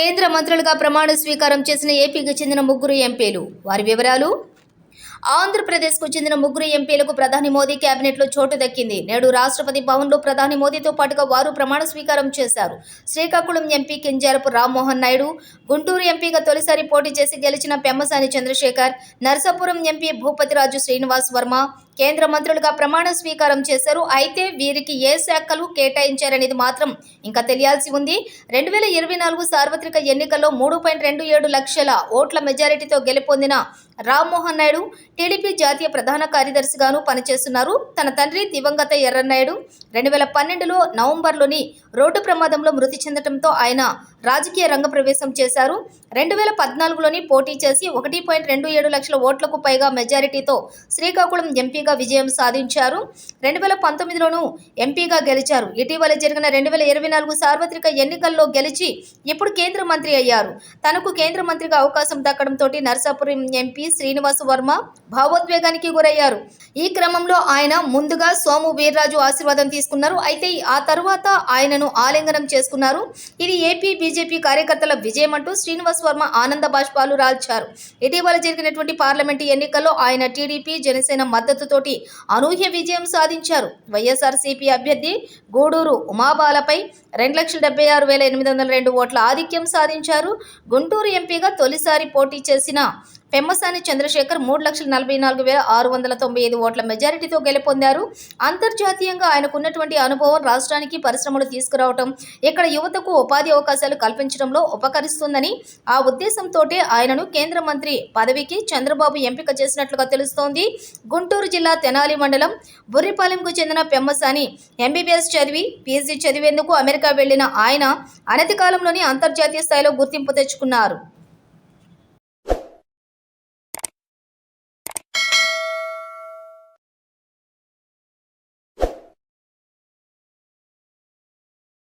కేంద్ర మంత్రులుగా ప్రమాణ స్వీకారం చేసిన ఏపీకి చెందిన ముగ్గురు ఎంపీలు. వారి వివరాలు? ఆంధ్రప్రదేశ్కు చెందిన ముగ్గురు ఎంపీలకు ప్రధాని మోదీ కేబినెట్లో చోటు దక్కింది. నేడు రాష్ట్రపతి భవన్లో ప్రధాని మోదీతో పాటుగా వారు ప్రమాణ స్వీకారం చేశారు. శ్రీకాకుళం ఎంపీ కింజారపు రామ్మోహన్ నాయుడు గుంటూరు ఎంపీగా తొలిసారి పోటీ చేసి గెలిచిన పెమ్మసాని చంద్రశేఖర్ నరసాపురం ఎంపీ భూపతిరాజు శ్రీనివాస్ వర్మ కేంద్ర మంత్రులుగా ప్రమాణ స్వీకారం చేశారు. అయితే వీరికి ఏ శాఖలు కేటాయించారనేది మాత్రం ఇంకా తెలియాల్సి ఉంది. రెండు వేల ఇరవై నాలుగు సార్వత్రిక ఎన్నికల్లో మూడు పాయింట్ రెండు ఏడు లక్షల ఓట్ల మెజారిటీతో గెలుపొందిన రామ్మోహన్ నాయుడు టీడీపీ జాతీయ ప్రధాన కార్యదర్శిగాను పనిచేస్తున్నారు. తన తండ్రి దివంగత ఎర్రన్నాయుడు రెండు వేల పన్నెండులో నవంబర్లోని రోడ్డు ప్రమాదంలో మృతి చెందడంతో ఆయన రాజకీయ రంగ ప్రవేశం చేశారు. రెండు వేల పద్నాలుగులోని పోటీ చేసి ఒకటి పాయింట్ రెండు ఏడు లక్షల ఓట్లకు పైగా మెజారిటీతో శ్రీకాకుళం ఎంపీ ఎంపీగా విజయం సాధించారు. రెండు వేల పంతొమ్మిదిలోనూ ఎంపీగా గెలిచారు. ఇటీవల జరిగిన రెండు వేల ఇరవై నాలుగు సార్వత్రిక ఎన్నికల్లో గెలిచి ఇప్పుడు కేంద్ర మంత్రి అయ్యారు. తనకు కేంద్ర మంత్రిగా అవకాశం దక్కడంతో నర్సాపురం ఎంపీ శ్రీనివాస వర్మ భావోద్వేగానికి గురయ్యారు. ఈ క్రమంలో ఆయన ముందుగా సోము వీర్రాజు ఆశీర్వాదం తీసుకున్నారు. అయితే ఆ తరువాత ఆయనను ఆలింగనం చేసుకున్నారు. ఇది ఏపీ బీజేపీ కార్యకర్తల విజయం అంటూ శ్రీనివాస్ వర్మ ఆనంద బాష్పాలు రాల్చారు. ఇటీవల జరిగినటువంటి పార్లమెంటు ఎన్నికల్లో ఆయన టీడీపీ జనసేన తోటి అనూహ్య విజయం సాధించారు. వైఎస్ఆర్సీపీ అభ్యర్థి గూడూరు ఉమాబాలపై రెండు లక్షల డెబ్బై ఆరు వేల ఎనిమిది వందల రెండు ఓట్ల ఆధిక్యం సాధించారు. గుంటూరు ఎంపీగా తొలిసారి పోటీ చేసిన పెమ్మసాని చంద్రశేఖర్ మూడు లక్షల నలభై నాలుగు వేల ఆరు వందల తొంభై ఐదు ఓట్ల మెజారిటీతో గెలుపొందారు. అంతర్జాతీయంగా ఆయనకున్నటువంటి అనుభవం రాష్ట్రానికి పరిశ్రమలు తీసుకురావటం ఇక్కడ యువతకు ఉపాధి అవకాశాలు కల్పించడంలో ఉపకరిస్తుందని ఆ ఉద్దేశంతోటే ఆయనను కేంద్ర మంత్రి పదవికి చంద్రబాబు ఎంపిక చేసినట్లుగా తెలుస్తోంది. గుంటూరు జిల్లా తెనాలి మండలం బుర్రిపాలెంకు చెందిన పెమ్మసాని ఎంబీబీఎస్ చదివి పీజీ చదివేందుకు అమెరికా వెళ్ళిన ఆయన అనతి కాలంలోనే అంతర్జాతీయ స్థాయిలో గుర్తింపు తెచ్చుకున్నారు.